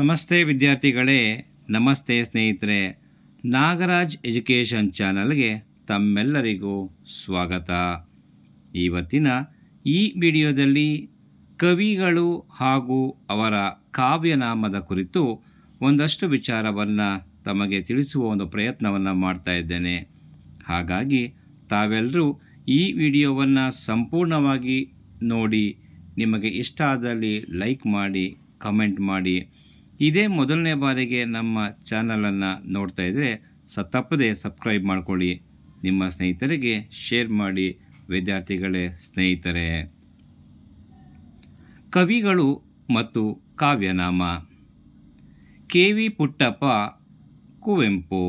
ನಮಸ್ತೆ ವಿದ್ಯಾರ್ಥಿಗಳೇ, ನಮಸ್ತೆ ಸ್ನೇಹಿತರೆ. ನಾಗರಾಜ್ ಎಜುಕೇಷನ್ ಚಾನಲ್ಗೆ ತಮ್ಮೆಲ್ಲರಿಗೂ ಸ್ವಾಗತ. ಇವತ್ತಿನ ಈ ವಿಡಿಯೋದಲ್ಲಿ ಕವಿಗಳು ಹಾಗೂ ಅವರ ಕಾವ್ಯನಾಮದ ಕುರಿತು ಒಂದಷ್ಟು ವಿಚಾರವನ್ನು ತಮಗೆ ತಿಳಿಸುವ ಒಂದು ಪ್ರಯತ್ನವನ್ನು ಮಾಡ್ತಾ ಇದ್ದೇನೆ. ಹಾಗಾಗಿ ತಾವೆಲ್ಲರೂ ಈ ವಿಡಿಯೋವನ್ನು ಸಂಪೂರ್ಣವಾಗಿ ನೋಡಿ, ನಿಮಗೆ ಇಷ್ಟ ಆದಲ್ಲಿ ಲೈಕ್ ಮಾಡಿ, ಕಮೆಂಟ್ ಮಾಡಿ ಇದೇ ಮೊದಲನೇ ಬಾರಿಗೆ ನಮ್ಮ ಚಾನಲನ್ನು ನೋಡ್ತಾ ಇದ್ದರೆ ಸ ತಪ್ಪದೆ ಸಬ್ಸ್ಕ್ರೈಬ್ ಮಾಡ್ಕೊಳ್ಳಿ. ನಿಮ್ಮ ಸ್ನೇಹಿತರಿಗೆ ಶೇರ್ ಮಾಡಿ ವಿದ್ಯಾರ್ಥಿಗಳೇ ಸ್ನೇಹಿತರೆ. ಕವಿಗಳು ಮತ್ತು ಕಾವ್ಯನಾಮ. K V Puttappa, Kuvempu,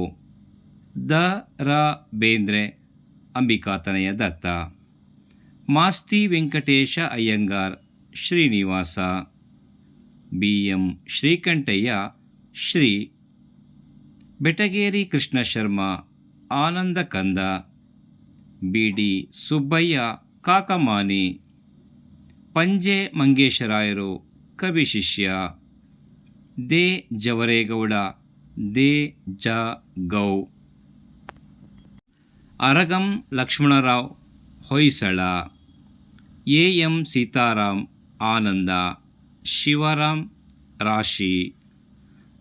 Da Ra Bendre Ambikatanaya Datta. Masti Venkatesha Iyengar, Srinivasa. B M Srikantaiah, Shri Betageri Krishna Sharma, Ananda Kanda, B D Subbaiah, Kakamani, Panje ಮಂಗೇಶರಾಯರು, Kavi Shishya, De Javaregowda, De Ja Gau. Aragam Lakshmanarao Hoysala, A M Sitaram Ananda. Shivaram Rashi.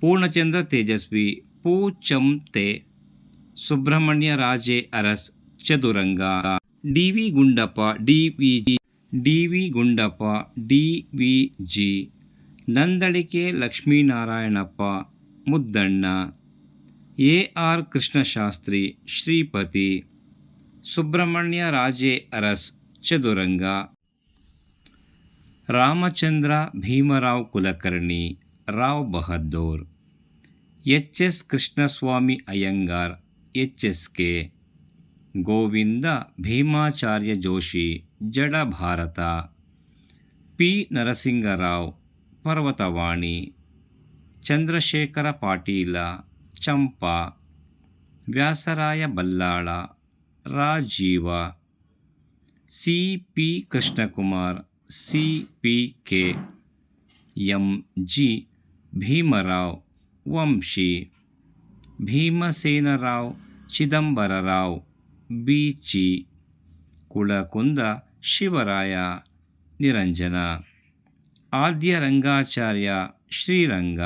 Poornachandra Tejaswi, Poo Chante Subrahmanya Raje Aras, Chaduranga. D V Gundappa, D V G, D V Gundappa, D V G. Nandalike Lakshminarayanappa, Muddana. A R Krishnashastri, Shripati. Subrahmanya Raje Aras, Chaduranga. Ramachandra Bhimrao Kulkarni Rao Bahadur H S Krishnaswamy Iyengar H S K Govinda Bhimacharya Joshi Jada Bharata P Narasingarao Parvatavani Chandrashekhara Patil Champa Vyasaraya Ballala Rajeeva C P Krishnakumar C P K M G Bhimarao Vamshi, Bhimasenarao Chidambararao Beechi Kulakunda Shivaraya, Niranjana, Adya Rangacharya Sriranga,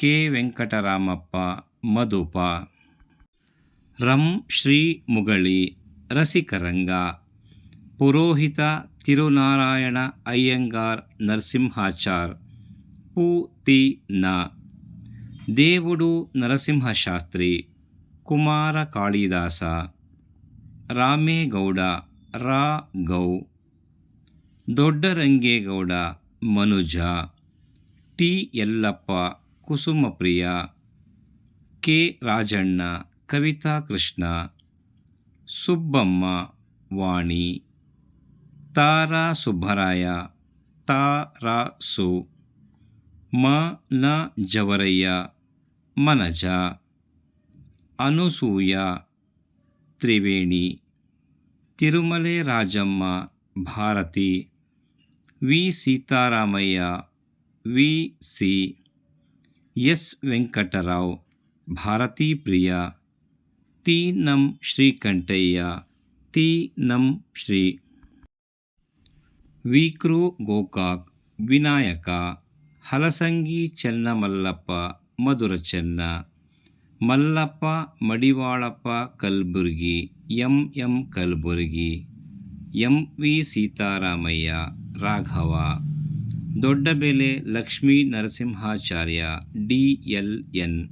K. Venkataramappa, Madhupa. Ram Shri Mugali, Rasikaranga, Purohita Tirunarayana Iyengar Narasimhachar Pu Ti ನ దేవుడు ನರಸಿಂಹಶಾಸ್ತ್ರಿ ಕುಮಾರ ಕಾಳಿದಾಸ ರಾಮೇಗೌಡ ರಾ ಗೌ Doddarangegowda Manuja T Yallappa Kusumapriya K Rajanna Kavita Krishna Subbamma Vani Tara Subbaraya Tara ಸು ಮ ನ Javarayya Manaja, Anasuya, Triveni Tirumale Rajamma Bharathi, V. Seetharamaiah, V. C. S. Venkatarao, Bharathi Priya ತಿ ನಂ ಶ್ರೀಕಂಠಯ್ಯ ತಿ ನಂ Shri ವಿಕ್ರು Gokak, Vinayaka, Halasangi Chennamallappa Madhura Chenna Mallappa, Madivalappa Kalburgi, M M Kalburgi, M V Seetharamaiah, Raghava. Doddabele Lakshmi Narasimhacharya, D L N.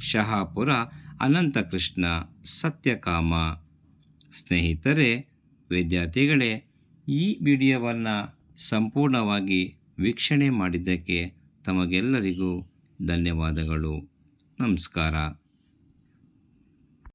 Shahapura Anantakrishna, Satyakama. ಸ್ನೇಹಿತರೆ, ವಿದ್ಯಾರ್ಥಿಗಳೇ ಈ ವಿಡಿಯೋವನ್ನು ಸಂಪೂರ್ಣವಾಗಿ ವೀಕ್ಷಣೆ ಮಾಡಿದ್ದಕ್ಕೆ ತಮಗೆಲ್ಲರಿಗೂ ಧನ್ಯವಾದಗಳು. ನಮಸ್ಕಾರ.